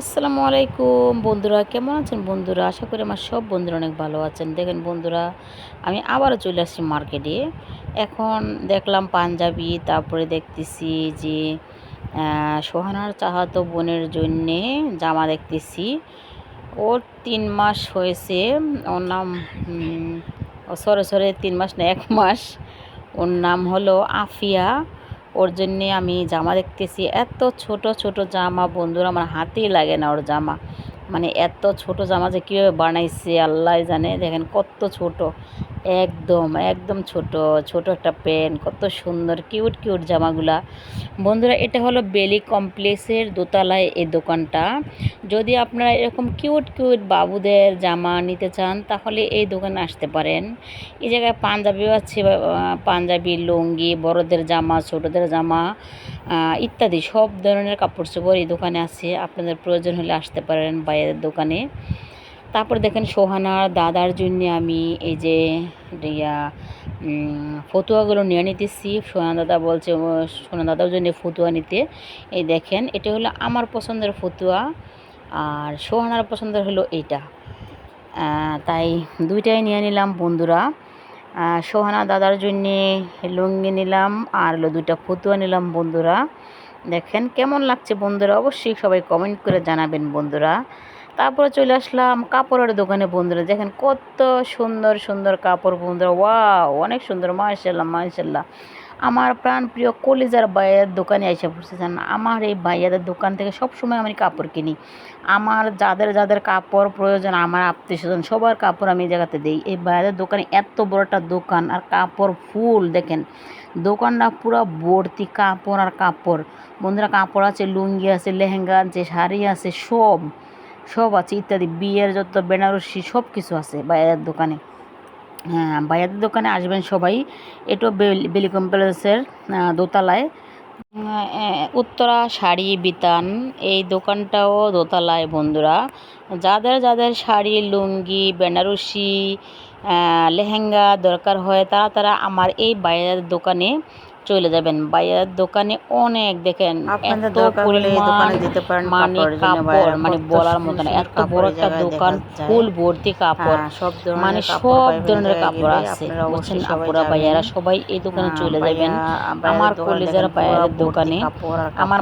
আসসালামু আলাইকুম বন্ধুরা, কেমন আছেন বন্ধুরা? আশা করি আমার সব বন্ধুরা অনেক ভালো আছেন। দেখেন বন্ধুরা, আমি আবারও চলে আসছি মার্কেটে। এখন দেখলাম পাঞ্জাবি, তারপরে দেখতেছি যে সোহানার চাহাতো বোনের জন্যে জামা দেখতেছি। ওর তিন মাস হয়েছে, ওর নাম সরে সরে তিন মাস না, এক মাস। ওর নাম হলো আফিয়া। ওর জন্যে আমি জামা দেখতেছি। এত ছোট ছোট জামা, বন্ধুরা, আমার হাতেই লাগে না ওর জামা। মানে এত ছোট জামা যে কীভাবে বানাইছে আল্লাহ জানে। দেখেন কত ছোট। একদম একদম ছোট ছোট একটা প্যান্ট কত সুন্দর, কিউট কিউট জামাগুলা। বন্ধুরা, এটা হলো বেলি কমপ্লেক্সের দোতলায় এই দোকানটা। যদি আপনারা এরকম কিউট কিউট বাবুদের জামা নিতে চান, তাহলে এই দোকানে আসতে পারেন। এই জায়গায় পাঞ্জাবিও আছে পাঞ্জাবি, লুঙ্গি, বড়দের জামা, ছোটদের জামা ইত্যাদি, সব ধরনের কাপড় চোপড় এই দোকানে আছে। আপনাদের প্রয়োজন হলে আসতে পারেন বাইরের দোকানে। তারপর দেখেন সোহানার, দাদার জন্য আমি এই যে ইয়া ফতুয়াগুলো নিয়ে নিতেছি। সোহানা দাদা বলছে সোহানা দাদার জন্য ফতুয়া নিতে। এই দেখেন, এটা হলো আমার পছন্দের ফতুয়া আর সোহানার পছন্দের হলো এইটা। তাই দুইটাই নিয়ে নিলাম বন্ধুরা। সোহানা দাদার জন্যে লুঙ্গি নিলাম আর হলো দুইটা ফতুয়া নিলাম বন্ধুরা। দেখেন কেমন লাগছে বন্ধুরা, অবশ্যই সবাই কমেন্ট করে জানাবেন বন্ধুরা। তারপরে চলে আসলাম কাপড়ের দোকানে বন্ধুরা। দেখেন কত সুন্দর সুন্দর কাপড় বন্ধুরা। ওয়াও, অনেক সুন্দর মার্শাল্লাহ মার্শাল্লাহ আমার প্রাণ প্রিয় কলিজার ভাইয়ের দোকানে এসে পড়ছেন আমার এই ভাইয়াদের দোকান থেকে সবসময় আমি কাপড় কিনি। আমার যাদের যাদের কাপড় প্রয়োজন, আমার আত্মীয় স্বজন সবার কাপড় আমি এই জায়গাতে দিই। এই ভাইয়াদের দোকানে এত বড় একটা দোকান আর কাপড় ফুল, দেখেন। দোকানটা পুরো ভর্তি কাপড় আর কাপড়। বন্ধুরা, কাপড় আছে, লুঙ্গি আছে, লেহেঙ্গা আছে, শাড়ি আছে, সব। সব আছে, ইত্যাদি। বিয়ের যত বেনারসি সব কিছু আছে ভাইয়াদের দোকানে। হ্যাঁ ভাইয়াদের দোকানে আসবেন সবাই। এটাও বেল- বেলি কমপ্লেক্সের দোতলায়। উত্তরা, শাড়ি, বিতান, এই দোকানটাও দোতলায়, বন্ধুরা। যাদের যাদের শাড়ি, লুঙ্গি, বেনারসি লেহেঙ্গা দরকার হয়, তারা তারা আমার এই বাইরের দোকানে চলে যাবেন। বাইরের দোকানে অনেক দেখেন এত পরিমাণ দোকানে মানে কাপড় মানে বলার মতো না এত বড় একটা দোকান ফুল ভর্তি কাপড়। হ্যাঁ, সব ধরনের মানে সব ধরনের কাপড় আছে বুঝছেন? সবাই আপুরা ভাইয়ারা সবাই এই দোকানে হ্যাঁ, চলে যাবেন। আমার কলেজের ভাইয়াদের দোকানে আমার।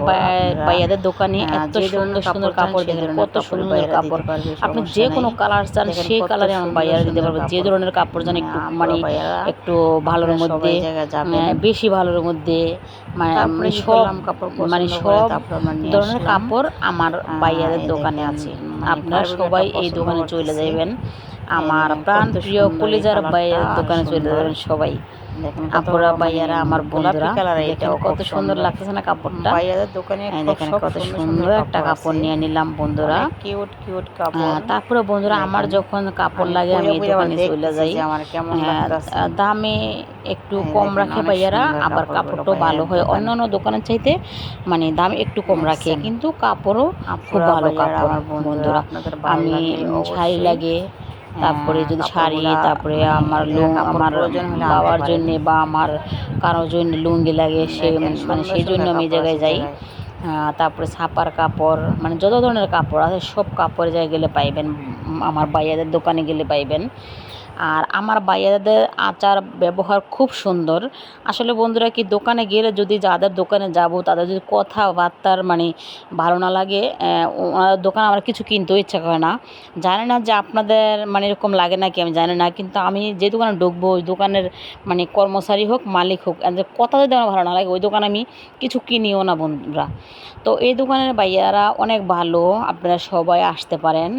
ভাইয়াদের দোকানে এত সুন্দর সুন্দর কাপড় দেখেন কত সুন্দর কাপড়। আপনি যে কোনো কালার চান সেই কালারে আমার ভাইয়ারা দিতে পারবে যে ধরনের কাপড় জান একটু হ্যাঁ, মানে একটু ভালোর মধ্যে বেশি জায়গায় ভালোর মধ্যে মানে মানে সব কাপড় মানে সব নিয়ে ধরনের কাপড় আমার বাইয়াদের দোকানে আছে মানে আপনারা সবাই এই দোকানে চলে। যাবেন আমার প্রাণ প্রিয় কলিজার কালারটা, দোকানে চলে। যাবেন সবাই আপুরা ভাইয়ারা আমার বন্ধুরা এটাও কত সুন্দর লাগতেছে না কাপড়টা? ভাইয়াদের দোকানে দেখেন কত সুন্দর একটা কাপড় নিয়ে নিলাম বন্ধুরা। কিউট কিউট হ্যাঁ, কাপড় তারপরে বন্ধুরা আমার যখন কাপড় লাগে আমি দোকানে চলে যাই। হ্যাঁ, দামে একটু কম রাখে ভাইয়ারা আবার কাপড়টাও ভালো হয়। অন্যান্য দোকানের চাইতে মানে দাম একটু কম রাখে কিন্তু কাপড়ও খুব ভালো কাপড় আমার বন্ধুরা, আমি শাড়ি লাগে তারপরে হ্যাঁ, যদি শাড়ি তারপরে মানে আমার এদের আমার বাবার। জন্য বা আমার কারোর জন্য লুঙ্গি লাগে সে মানে সেই জন্য আমি এই জায়গায় যাই। তারপরে ছাপার কাপড় মানে যত ধরনের কাপড় আছে সব কাপড় জায়গায় গেলে পাইবেন। আমার বাইয়াদের দোকানে গেলে পাইবেন। আর আমার বাইয়াদের আচার ব্যবহার খুব সুন্দর। আসলে বন্ধুরা কি দোকানে গেলে যদি যাদের দোকানে যাব, তাদের যদি কথাবার্তার মানে ভালো না লাগে ওনাদের দোকানে আমার কিছু কিনতেও ইচ্ছা করে না। জানি না যে আপনাদের মানে এরকম লাগে নাকি, আমি জানি না। কিন্তু আমি যে দোকানে ঢুকবো, ওই দোকানের মানে কর্মচারী হোক, মালিক হোক কথা যদি আমার ভালো না লাগে, ওই দোকানে আমি কিছু কিনিও না বন্ধুরা। তো এই দোকানের ভাইয়ারা অনেক ভালো, আপনারা সবাই আসতে পারেন।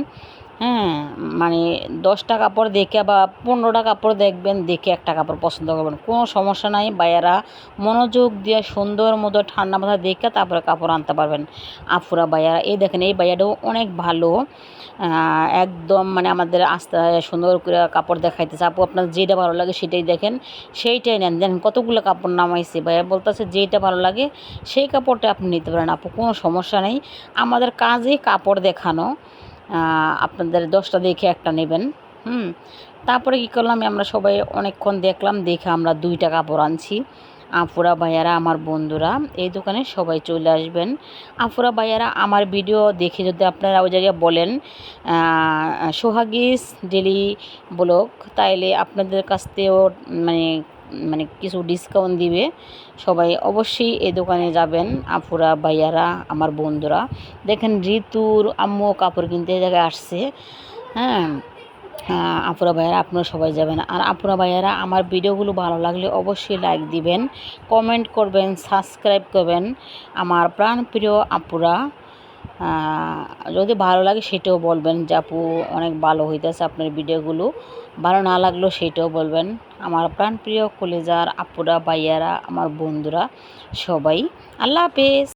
হ্যাঁ মানে দশটা কাপড় দেখে বা পনেরোটা কাপড় দেখবেন, দেখে একটা কাপড় পছন্দ করবেন। কোনো সমস্যা নাই, বাইয়ারা মনোযোগ দিয়ে সুন্দর মতো ঠান্ডা মাথা দেখে তারপরে কাপড় আনতে পারবেন। আফুরা বাইয়ারা, এই দেখেন, এই বাইয়াটাও অনেক ভালো। একদম মানে আমাদের আস্তে সুন্দর করে কাপড় দেখাইতেছে। আপু, আপনার যেটা ভালো লাগে সেটাই দেখেন। সেইটাই নেন। দেখেন কতগুলো কাপড় নামাইছে ভাইয়া, বলতেছে যেটা ভালো লাগে সেই কাপড়টা আপনি নিতে পারেন। আপু, কোনো সমস্যা নেই। আমাদের কাজই কাপড় দেখানো। আপনাদের দশটা দেখে একটা নেবেন, হুম? তারপরে কী করলাম, আমরা সবাই অনেকক্ষণ দেখলাম, দেখে আমরা দুইটা কাপড় আনছি। আফুরা ভাইয়ারা, আমার বন্ধুরা, এই দোকানে সবাই চলে আসবেন। আফুরা ভাইয়ারা, আমার ভিডিও দেখে যদি আপনারা ওই জায়গায় বলেন সোহাগিস ডেলি ব্লগ, তাইলে আপনাদের কাছ থেকেও মানে মানে কিছু ডিসকাউন্ট দিবে। সবাই অবশ্যই এই দোকানে যাবেন আফুরা ভাইয়ারা, আমার বন্ধুরা। দেখেন ঋতুর আম্মু কাপড় কিনতে জায়গায় আসছে। হ্যাঁ আপুরা, ভাইয়ারা, আপনারা সবাই যাবেন। আর আপুরা, ভাইয়ারা, আমার ভিডিওগুলো ভালো লাগলে অবশ্যই লাইক দিবেন কমেন্ট করবেন সাবস্ক্রাইব করবেন। আমার প্রাণপ্রিয় আপুরা যদি ভালো লাগে সেটাও বলবেন। যে আপু অনেক ভালো হইতেছে আপনার ভিডিওগুলো। ভালো না লাগলেও সেটাও বলবেন। আমার প্রাণপ্রিয় কলেজার আপুরা, ভাইয়ারা, আমার বন্ধুরা, সবাই। আল্লাহ হাফেজ।